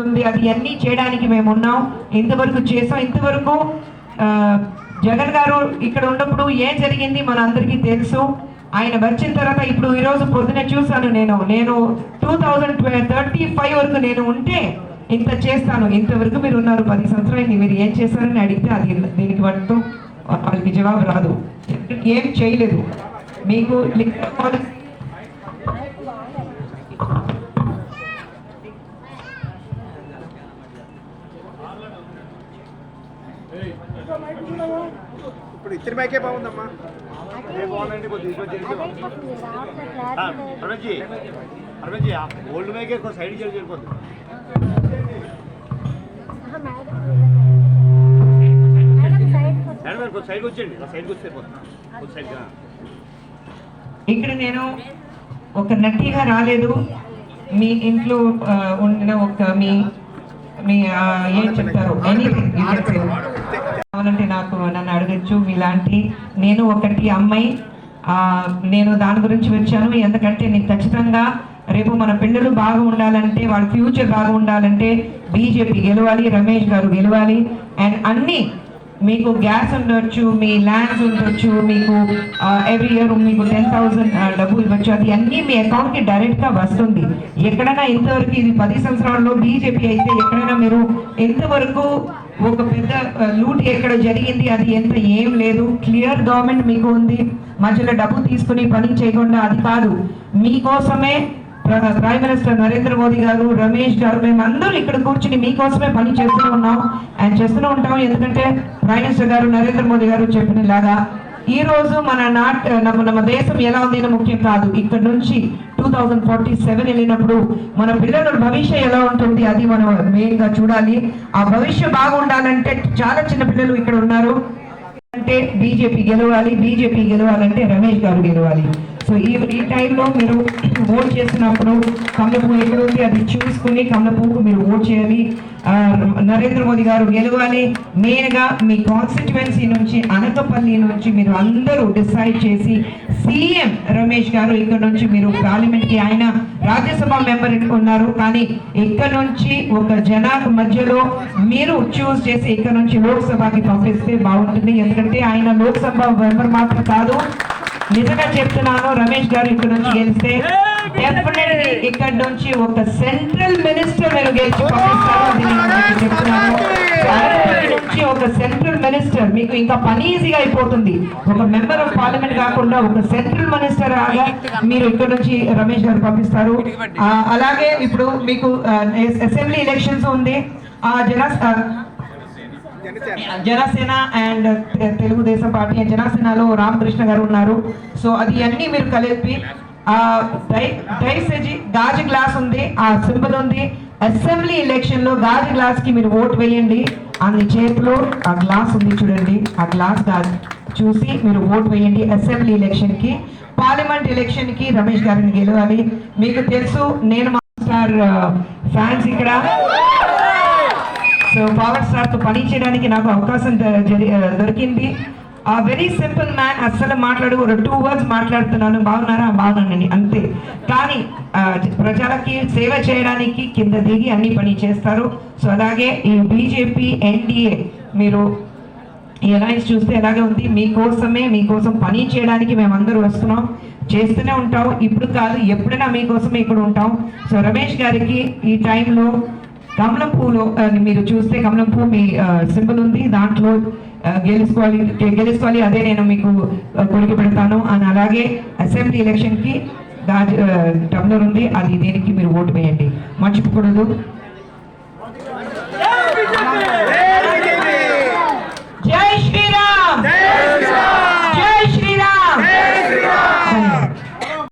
ఉంది అది అన్నీ చేయడానికి మేము ఉన్నాం. ఇంతవరకు చేసాం. ఇంతవరకు జగన్ గారు ఇక్కడ ఉన్నప్పుడు ఏం జరిగింది మన అందరికీ తెలుసు. ఆయన వచ్చిన తర్వాత ఇప్పుడు ఈరోజు పొద్దున చూశాను నేను. నేను టూ థౌజండ్ థర్టీ ఫైవ్ వరకు నేను ఉంటే ఇంత చేస్తాను. ఇంతవరకు మీరు ఉన్నారు. పది సంవత్సరాలు మీరు ఏం చేస్తారని అడిగితే అది దీనికి పట్టు వాళ్ళకి జవాబు రాదు. ఏం చేయలేదు. మీకు ఇప్పుడు ఇచ్చిన మైకే బాగుందమ్మా. ఏ బాగుందండి కొద్దిగా ఇటు చేసి అరవింద్ జీ అరవింద్ జీ ఓల్డ్ మైకే కొంచెం సైడ్ సైడ్కి వచ్చేయండి. ఇక్కడ నేను ఒక నటిగా రాలేదు. మీ ఇంట్లో ఆ, ఉండిన ఒక మీ మీ ఏం చెప్తారు? ఎనీథింగ్ కావాలంటే నాకు నన్ను అడగచ్చు. మీలాంటి నేను ఒకటి అమ్మాయి. నేను దాని గురించి వచ్చాను. ఎందుకంటే నేను ఖచ్చితంగా రేపు మన పిల్లలు బాగా ఉండాలంటే వాళ్ళ ఫ్యూచర్ బాగా ఉండాలంటే బీజేపీ గెలవాలి రమేష్ గారు గెలవాలి. అండ్ అన్నీ మీకు గ్యాస్ ఉండొచ్చు మీ ల్యాండ్స్ ఉండొచ్చు మీకు ఎవ్రీ ఇయర్ మీకు టెన్ థౌసండ్ డబ్బులు ఇవ్వచ్చు. అది అన్నీ మీ అకౌంట్కి డైరెక్ట్గా వస్తుంది. ఎక్కడైనా ఇంతవరకు ఇది పది సంవత్సరాల్లో బీజేపీ అయితే ఎక్కడైనా మీరు ఇంతవరకు ఒక పెద్ద లూట్ ఎక్కడ జరిగింది అది ఎంత ఏం లేదు. క్లియర్ గవర్నమెంట్ మీకు ఉంది. మధ్యలో డబ్బు తీసుకుని పని చేయకుండా అది కాదు. మీకోసమే ప్రైమ్ మినిస్టర్ నరేంద్ర మోదీ గారు రమేష్ గారు మేము అందరూ ఇక్కడ కూర్చుని మీకోసమే పని చేస్తూ ఉన్నాం. అండ్ చేస్తూనే ఉంటాం. ఎందుకంటే ప్రైమ్ మినిస్టర్ గారు నరేంద్ర మోదీ గారు చెప్పినలాగా ఈ రోజు మన నాట్ మన మన దేశం ఎలా ఉంది ముఖ్యం కాదు. ఇక్కడ నుంచి టూ థౌజండ్ ఫార్టీ సెవెన్ వెళ్ళినప్పుడు మన పిల్లల భవిష్యత్ ఎలా ఉంటుంది అది మనం మెయిన్గా చూడాలి. ఆ భవిష్యత్ బాగుండాలంటే చాలా చిన్న పిల్లలు ఇక్కడ ఉన్నారు. అంటే బీజేపీ గెలవాలి బీజేపీ గెలవాలంటే రమేష్ గారు గెలవాలి. సో ఈ ఈ టైంలో మీరు ఓట్ చేసినప్పుడు కమలపువ్వు ఎక్కడుంది అది చూసుకుని కమలపువ్వుకు మీరు ఓట్ చేయాలి. నరేంద్ర మోదీ గారు గెలవాలి. మెయిన్గా మీ కాన్స్టిట్యువెన్సీ నుంచి అనకపల్లి నుంచి మీరు అందరూ డిసైడ్ చేసి సీఎం రమేష్ గారు ఇక్కడ నుంచి మీరు పార్లమెంట్కి ఆయన రాజ్యసభ మెంబర్ ఉన్నారు. కానీ ఇక్కడ నుంచి ఒక జనాల మధ్యలో మీరు చూస్ చేసి ఇక్కడ నుంచి లోక్సభకి పంపిస్తే బాగుంటుంది. ఎందుకంటే ఆయన లోక్సభ మెంబర్ మాత్రం కాదు. నిజంగా చెప్తున్నాను రమేష్ గారు ఇక్కడ నుంచి గెలిస్తే డెఫినెట్లీ ఇక్కడ నుంచి ఒక సెంట్రల్ మినిస్టర్ మీరు గెలిచి పంపిస్తారు చెప్తున్నాను. నుంచి ఒక సెంట్రల్ మినిస్టర్ మీకు ఇంకా పని ఈజీగా అయిపోతుంది. ఒక మెంబర్ ఆఫ్ పార్లమెంట్ కాకుండా ఒక సెంట్రల్ మినిస్టర్ ఆగా మీరు ఇక్కడ నుంచి రమేష్ గారు పంపిస్తారు. అలాగే ఇప్పుడు మీకు అసెంబ్లీ ఎలక్షన్స్ ఉంది. ఆ జన జనసేన. అండ్ తెలుగుదేశం పార్టీ జనసేనలో రామకృష్ణ గారు ఉన్నారు. సో అది అన్ని మీరు కలిపి ఆ గాజు గ్లాస్ ఉంది ఆ సింబల్ ఉంది. అసెంబ్లీ ఎలక్షన్లో గాజు గ్లాస్కి మీరు ఓటు వేయండి. అన్ని చేతిలో ఆ గ్లాస్ ఉంది చూడండి ఆ గ్లాస్ గాజు చూసి మీరు ఓటు వేయండి అసెంబ్లీ ఎలక్షన్కి పార్లమెంట్ ఎలక్షన్కి రమేష్ గారిని గెలవాలి. మీకు తెలుసు నేను మా స్టార్ ఫ్యాన్స్ ఇక్కడ. సో పవర్ సార్తో తో పని చేయడానికి నాకు అవకాశం జరి- దొరికింది. ఆ వెరీ సింపుల్ మ్యాన్ అస్సలు మాట్లాడు ఒక టూ వర్డ్స్ మాట్లాడుతున్నాను. బాగున్నారా? బాగున్నానండి అంతే. కానీ ప్రజలకి సేవ చేయడానికి కింద దిగి అన్ని పని చేస్తారు. సో అలాగే ఈ బీజేపీ ఎన్డీఏ మీరు ఈ అలయన్స్ చూస్తే ఎలాగే ఉంది. మీకోసమే మీకోసం పని చేయడానికి మేమందరూ వస్తున్నాం. చేస్తూనే ఉంటాం. ఇప్పుడు కాదు ఎప్పుడైనా మీకోసమే ఇక్కడ ఉంటాం. సో రమేష్ గారికి ఈ టైంలో కమలం పూలో మీరు చూస్తే కమలం పూ మీ సింబల్ ఉంది. దాంట్లో గెలుచుకోవాలి గెలుచుకోవాలి అదే నేను మీకు కొడుకు కొలికి పెడతాను. అని అలాగే అసెంబ్లీ ఎలక్షన్కి గాజు టబ్లర్ ఉంది. అది దేనికి మీరు ఓటు వేయండి. మర్చిపోకూడదు.